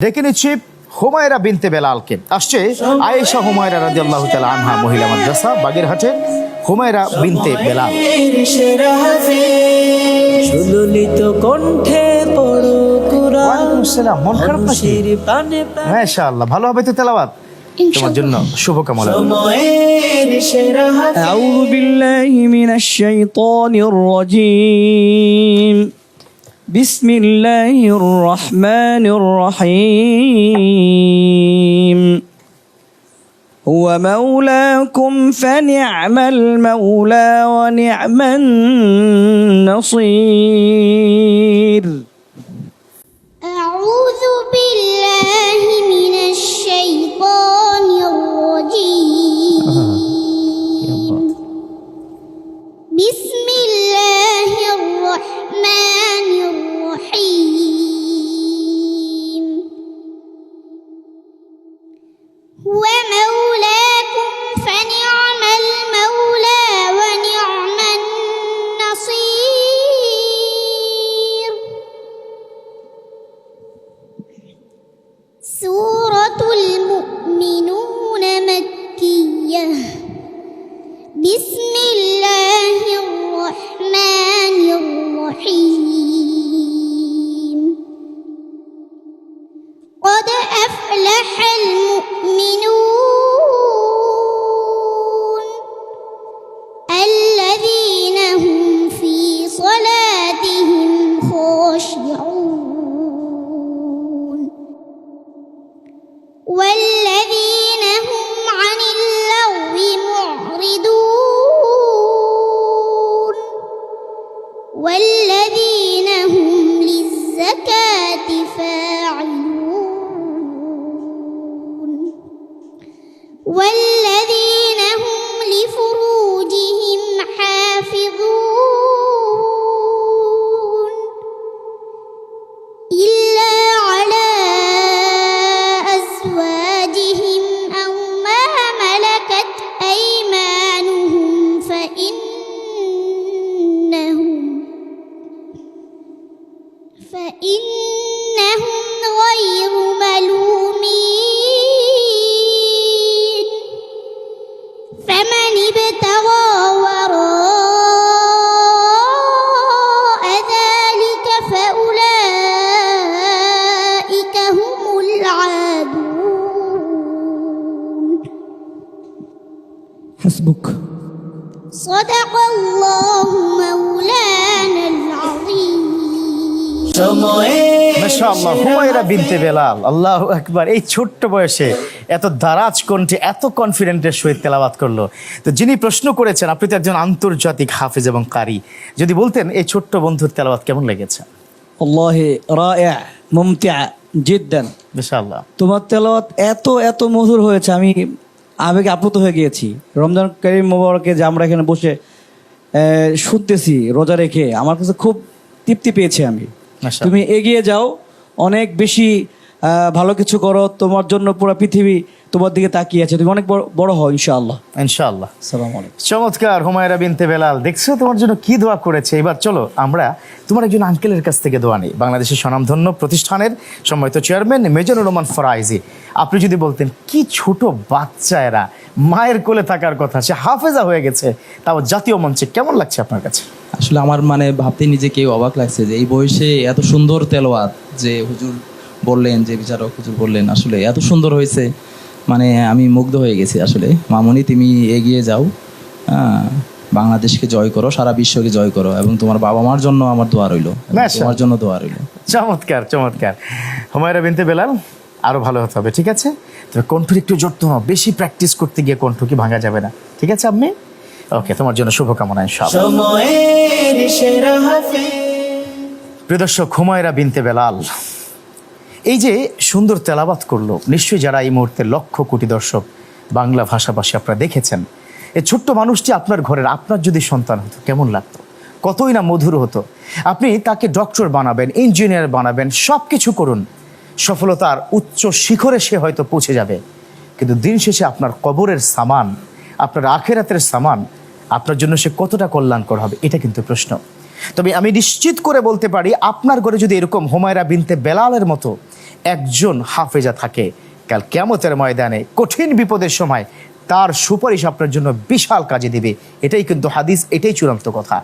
ডেকে নিচ্ছি হুমায়রা বিনতে বেলালকে আসছে আয়েশা হুমায়রা রাজি আল্লাহ আনহা মহিলা মাদ্রাসা বাগেরহাটের হুমায়রা বিনতে বেলাল সুললিত কণ্ঠে পড়ো কুরআন ওয়ালাইকুম আসসালাম, মন খারাপ নাকি? খুশির প্রাণে প্রাণে মাশা আল্লাহ ভালো হবে তো তেলাওয়াত তোমার জন্য শুভকামনা সময়ের সেরা হাফেজ أعوذ بالله من الشيطان الرجيم بسم الله الرحمن الرحيم. هو مولاكم فنعم المولى ونعم النصير. Well, فإنهم غير ملومين. فمن ابتغى وراء ذلك فأولئك هم العادون. حسبك. صدق الله مولانا. এই ছোট্ট বয়সে এত এত কনফিডেন্টের সহিত তেলাবাত করল। তো যিনি প্রশ্ন করেছেন আপনি তো একজন আন্তর্জাতিক হাফেজ এবং কারি। যদি বলতেন এই ছোট্ট বন্ধুর তেলাবাদ কেমন লেগেছে? তোমার তেলাওয়াত এত এত মধুর হয়েছে আমি আবেগে আপ্লুত হয়ে গিয়েছি? রমজান করিম মোবারকে যে আমরা এখানে বসে শুনতেছি রোজা রেখে আমার কাছে খুব তৃপ্তি পেয়েছি আমি। তুমি এগিয়ে যাও অনেক বেশি ভালো কিছু করো তোমার জন্য পুরো পৃথিবী তোমার দিকে তাকিয়ে আছে তুমি অনেক বড় বড় হও ইনশাআল্লাহ। ইনশাআল্লাহ। সালাম আলাইকুম। চমৎকার হুমায়রা বিনতে বেলাল। দেখছ তোমার জন্য কি দোয়া করেছে? এবার চলো আমরা তোমার একজন আঙ্কেলের কাছ থেকে দোয়া নিই। বাংলাদেশের স্বনামধন্য প্রতিষ্ঠানের সম্মানিত চেয়ারম্যান মেজনুর রহমান ফরাইজি। আপনি যদি বলতেন কি ছোট বাচ্চা এরা মায়ের কোলে থাকার কথা সে হাফেজা হয়ে গেছে তাও জাতীয় মঞ্চে কেমন লাগছে আপনার কাছে? আসলে আমার মানে ভাবতে নিজেকে অবাক লাগছে যে এই বয়সে এত সুন্দর তেলোয়াত যে হুজুর বললেন যে বিচারক হুজুর বললেন আসলে এত সুন্দর হয়েছে। মানে আমি মুগ্ধ হয়ে গেছি আসলে। মামনি তুমি এগিয়ে যাও। হ্যাঁ, বাংলাদেশকে জয় করো সারা বিশ্বকে জয় করো এবং তোমার বাবা মার জন্য আমার দোয়া রইল। তোমার জন্য দোয়া রইল। চমৎকার চমৎকার। হুমায়রা বিনতে বেলাল আরও ভালো হতে হবে ঠিক আছে? তবে কণ্ঠের একটু হবে বেশি প্র্যাকটিস করতে গিয়ে কণ্ঠ কি ভাঙা যাবে না ঠিক আছে আপনি ওকে তোমার জন্য শুভকামনা ইনশাআল্লাহ। সময়ের সেরা প্রিয় দর্শক হুমায়রা বিনতে বেলাল। এই যে সুন্দর তেলাবাত করল, নিশ্চয়ই যারা এই মুহূর্তে লক্ষ কোটি দর্শক বাংলা ভাষাভাষী আপনারা দেখেছেন এই ছোট্ট মানুষটি আপনার ঘরের, আপনার যদি সন্তান হতো, কেমন লাগতো? কতই না মধুর হতো। আপনি তাকে ডক্টর বানাবেন, ইঞ্জিনিয়ার বানাবেন সব কিছু করুন। সফলতার উচ্চ শিখরে সে হয়তো পৌঁছে যাবে। কিন্তু দিন শেষে আপনার কবরের সামান, আপনার আখেরাতের সামান, আপনার জন্য সে কতটা কল্যাণকর হবে, এটা কিন্তু প্রশ্ন। তবে আমি নিশ্চিত করে বলতে পারি, আপনার ঘরে যদি এরকম হুমায়রা বিনতে বেলালের মতো একজন হাফেজা থাকে, কাল কেমতের ময়দানে কঠিন বিপদের সময় তার সুপারিশ আপনার জন্য বিশাল কাজে দিবে। এটাই কিন্তু হাদিস, এটাই চূড়ান্ত কথা।